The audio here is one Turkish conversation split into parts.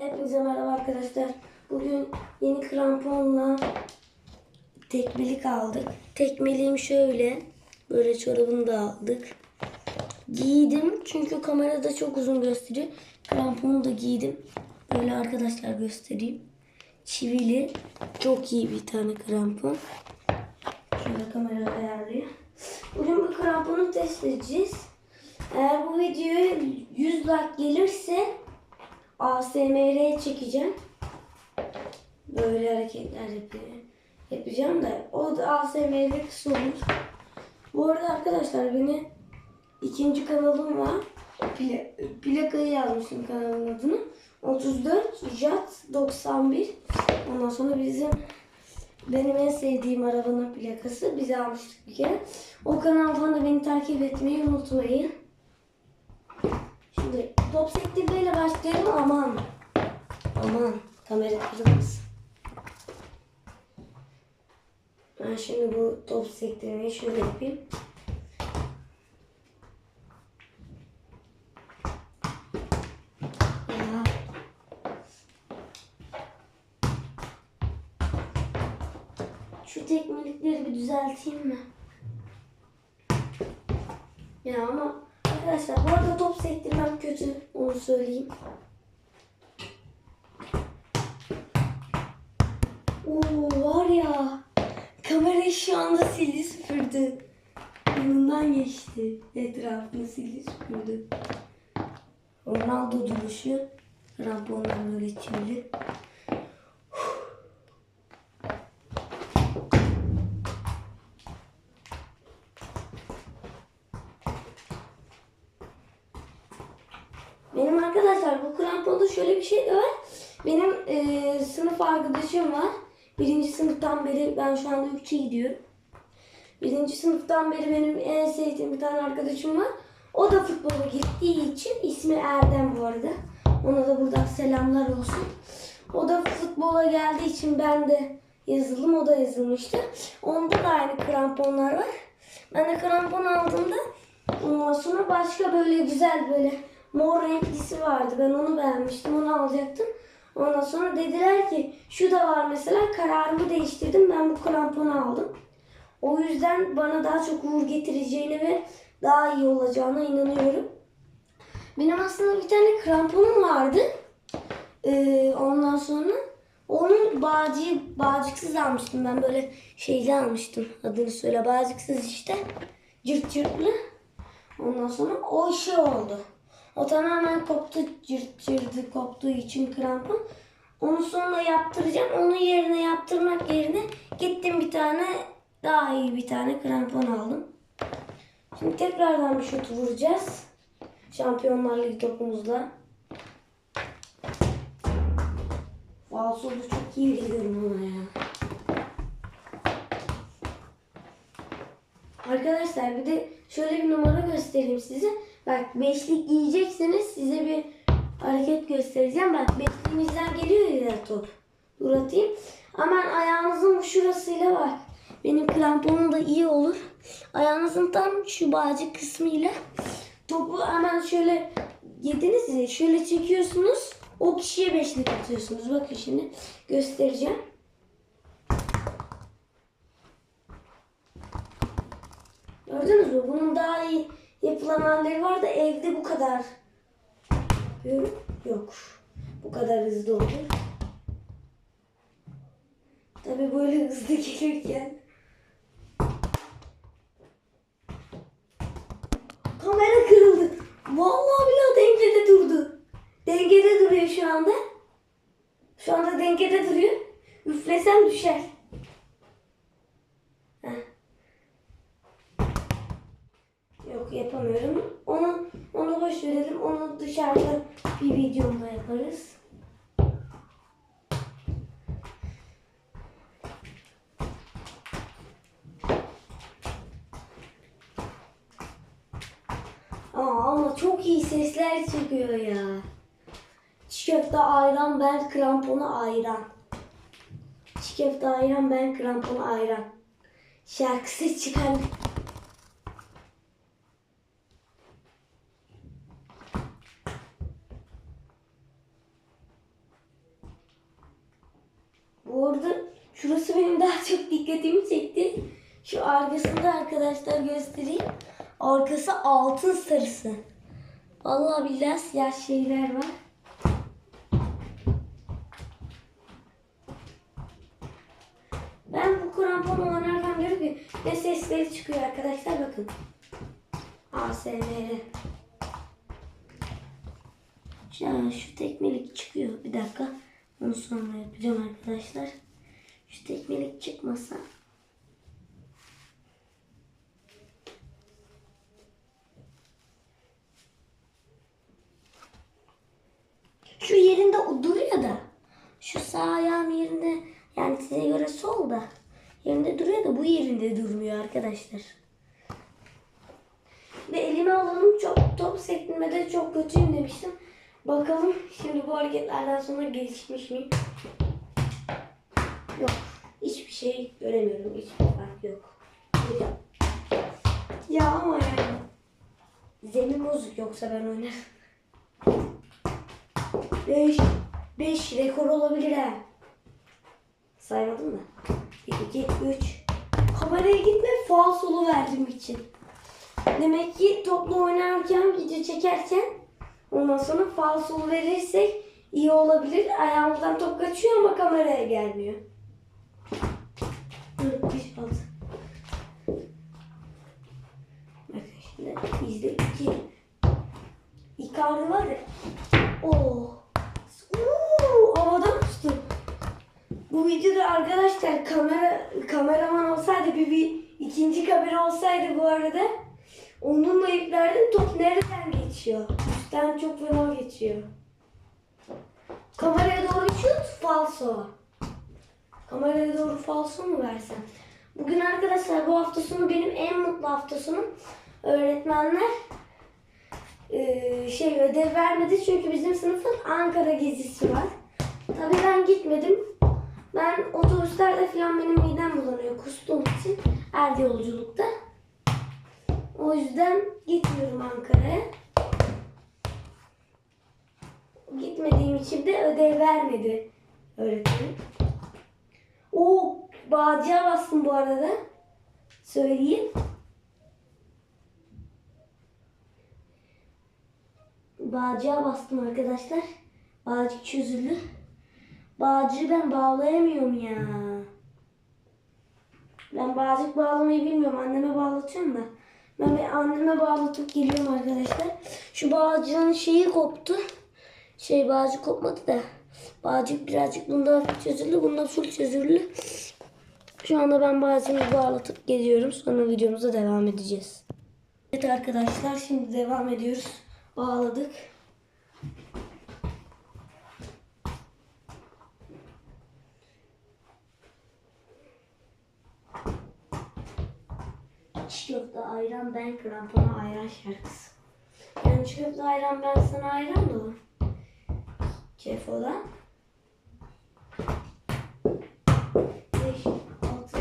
Hepinize merhaba arkadaşlar. Bugün yeni kramponla tekmelik aldık. Tekmeliğim şöyle. Böyle çorabını da aldık. Giydim çünkü kamerada çok uzun gösteriyor. Kramponu da giydim. Böyle arkadaşlar göstereyim. Çivili. Çok iyi bir tane krampon. Şöyle kamera ayarlıyor. Bugün bu kramponu test edeceğiz. Eğer bu videoya 100 like gelirse ASMR çekeceğim. Böyle hareketler yapıyor. Yapacağım da o da ASMR kısa olur. Bu arada arkadaşlar beni ikinci kanalım var. Pla plakayı yazmışım kanalın adını. 34 Jat 91. Ondan sonra bizim benim en sevdiğim arabanın plakası. Biz almıştık bir kere. O kanaldan da beni takip etmeyi unutmayın. Şimdi top sektirmeyle başlayalım aman. Aman kamera kırılmasın. Ben şimdi bu top sektirmeyi şöyle yapayım. Ya. Şu tekmelikleri bir düzelteyim mi? Ya ama arkadaşlar bu arada top sektirmem kötü. Onu söyleyeyim. Oo var ya. Kamera şu anda sildi süpürdü. Yanından geçti. Etrafını sildi süpürdü. Ronaldo duruşu. Ramponlar böyle çivili. Benim arkadaşlar bu kramponda şöyle bir şey de var. Benim e, sınıf arkadaşım var. Birinci sınıftan beri ben şu anda 3'e gidiyorum. Birinci sınıftan beri benim en sevdiğim bir tane arkadaşım var. O da futbola gittiği için ismi Erdem bu arada. Ona da buradan selamlar olsun. O da futbola geldiği için ben de yazıldım. O da yazılmıştı. Onda da aynı kramponlar var. Ben de krampon aldığımda sonra başka böyle güzel böyle mor renklisi vardı. Ben onu beğenmiştim. Onu alacaktım. Ondan sonra dediler ki şu da var mesela kararımı değiştirdim. Ben bu kramponu aldım. O yüzden bana daha çok uğur getireceğine ve daha iyi olacağına inanıyorum. Benim aslında bir tane kramponum vardı. Ee, ondan sonra onun bağcı, bağcıksız almıştım. Ben böyle şeyli almıştım. Adını söyle. Bağcıksız işte. Cırt cırtlı. Ondan sonra o şey oldu. O tamamen koptu, cırt koptuğu için krampon. Onu sonra yaptıracağım. Onun yerine yaptırmak yerine gittim bir tane daha iyi bir tane krampon aldım. Şimdi tekrardan bir şut vuracağız. Şampiyonlar Ligi topumuzla. Falsolu çok iyi biliyorum ama ya. Arkadaşlar bir de şöyle bir numara göstereyim size. Bak beşlik giyecekseniz size bir hareket göstereceğim. Bak beşliğimizden geliyor ya top. Dur atayım. Hemen ayağınızın şurasıyla bak. Benim kramponum da iyi olur. Ayağınızın tam şu bağcık kısmıyla topu hemen şöyle yediniz ya şöyle çekiyorsunuz. O kişiye beşlik atıyorsunuz. Bakın şimdi göstereceğim. Gördünüz mü? Bunun daha iyi yapılan halleri var da evde bu kadar. Yok. Bu kadar hızlı olur. Tabi böyle hızlı gelirken kamera kırıldı. Vallahi billahi dengede durdu. Dengede duruyor şu anda. Şu anda dengede duruyor. Üflesem düşer. Heh. Yok yapamıyorum. Onu onu boş verelim. Onu dışarıda bir videomda yaparız. Aa, ama çok iyi sesler çıkıyor ya. Çiğ köfte ayran ben kramponu ayran. Çiğ köfte ayran ben kramponu ayran. Şarkısı çıkan Bu arada şurası benim daha çok dikkatimi çekti. Şu arkasında arkadaşlar göstereyim. Arkası altın sarısı. Vallahi billahi siyah şeyler var. Ben bu kramponu oynarken diyorum ki ne sesleri çıkıyor arkadaşlar bakın. ASMR. Şu, şu tekmelik çıkıyor. Bir dakika. Onu sonra yapacağım arkadaşlar. Şu tekmelik çıkmasa. Şu yerinde duruyor da. Şu sağ ayağım yerinde yani size göre sol da yerinde duruyor da bu yerinde durmuyor arkadaşlar. Ve elime alalım çok top sektirmede çok kötüyüm demiştim. Bakalım şimdi bu hareketlerden sonra gelişmiş miyim? Yok. Hiçbir şey göremiyorum. Hiçbir fark yok. Ya ama yani. Zemin bozuk yoksa ben oynarım. 5 5 rekor olabilir ha. Saymadın mı? 1 2 3 Kameraya gitme faal solu verdim için. Demek ki topla oynarken video çekerken ondan sonra faal solu verirsek iyi olabilir. Ayağımızdan top kaçıyor ama kameraya gelmiyor. 4 5 6 Bakın şimdi bizde 2 Icardi var ya. Oo. Uuu, havada uçtu. Bu videoda arkadaşlar kamera kameraman olsaydı bir, bir ikinci kamera olsaydı bu arada onunla yüklerdim top nereden geçiyor? Üstten çok fena geçiyor. Kameraya doğru şut falso. Kameraya doğru falso mu versem? Bugün arkadaşlar bu hafta sonu benim en mutlu hafta sonum. Öğretmenler e, şey ödev vermedi çünkü bizim sınıfın Ankara gezisi var. Tabii ben gitmedim. Ben otobüslerde falan benim midem bulanıyor kustuğum için er yolculukta. O yüzden gitmiyorum Ankara'ya. Gitmediğim için de ödev vermedi öğretmenim. O bağcıya bastım bu arada. Söyleyeyim. Bağcığa bastım arkadaşlar. Bağcık çözüldü. Bağcığı ben bağlayamıyorum ya. Ben bağcık bağlamayı bilmiyorum. Anneme bağlatıyorum da. Ben bir anneme bağlatıp geliyorum arkadaşlar. Şu bağcığın şeyi koptu. Şey bağcık kopmadı da. Bağcık birazcık bunda çözüldü. Bunda full çözüldü. Şu anda ben bağcığımı bağlatıp geliyorum. Sonra videomuza devam edeceğiz. Evet arkadaşlar şimdi devam ediyoruz. Bağladık. Çiğ köfte ayran ben krampona ayran şarkısı. Yani köfte ayran ben sana ayran da o. Kefo'dan. 5, 6.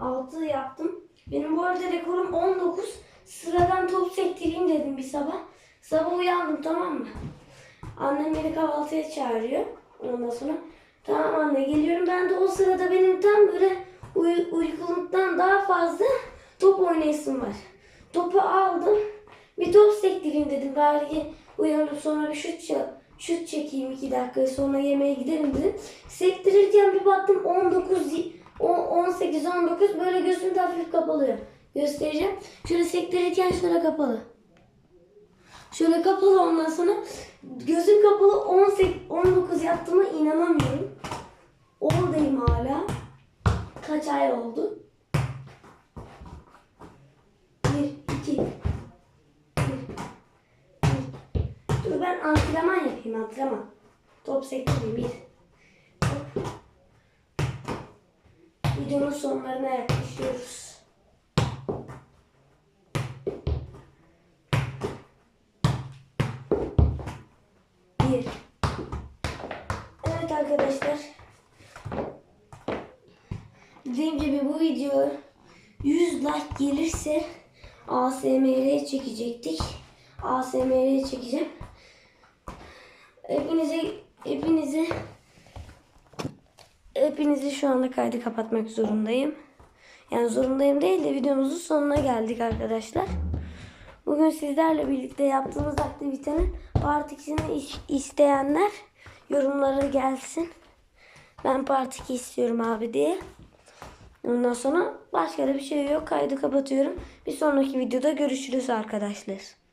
6 yaptım. Benim bu arada rekorum 19. Sıradan top sektireyim dedim bir sabah. Sabah uyandım tamam mı? Annem beni kahvaltıya çağırıyor. Ondan sonra tamam anne geliyorum. Ben de o sırada benim tam böyle uy- uykuluktan daha fazla top oynayasım var. Topu aldım. Bir top sektireyim dedim. Bari uyanıp sonra bir şut, şut çekeyim iki dakika sonra yemeğe giderim dedim. Sektirirken bir baktım 19 y- o- 18 19 böyle gözüm de hafif kapalıyor. Göstereceğim. Şöyle sektirirken şöyle kapalı. Şöyle kapalı ondan sonra gözüm kapalı 18 19 yaptığıma inanamıyorum. Oradayım hala. Kaç ay oldu? 1 2 Dur ben antrenman yapayım antrenman. Top sektireyim bir. Hop. Videonun sonlarına yaklaşıyoruz. Bir. Evet arkadaşlar. Dediğim gibi bu video 100 like gelirse ASMR çekecektik. ASMR çekeceğim. Hepinize hepinize hepinizi şu anda kaydı kapatmak zorundayım. Yani zorundayım değil de videomuzun sonuna geldik arkadaşlar. Bugün sizlerle birlikte yaptığımız aktivitenin part 2'sini is- isteyenler yorumlara gelsin. Ben part 2 istiyorum abi diye. Ondan sonra başka da bir şey yok. Kaydı kapatıyorum. Bir sonraki videoda görüşürüz arkadaşlar.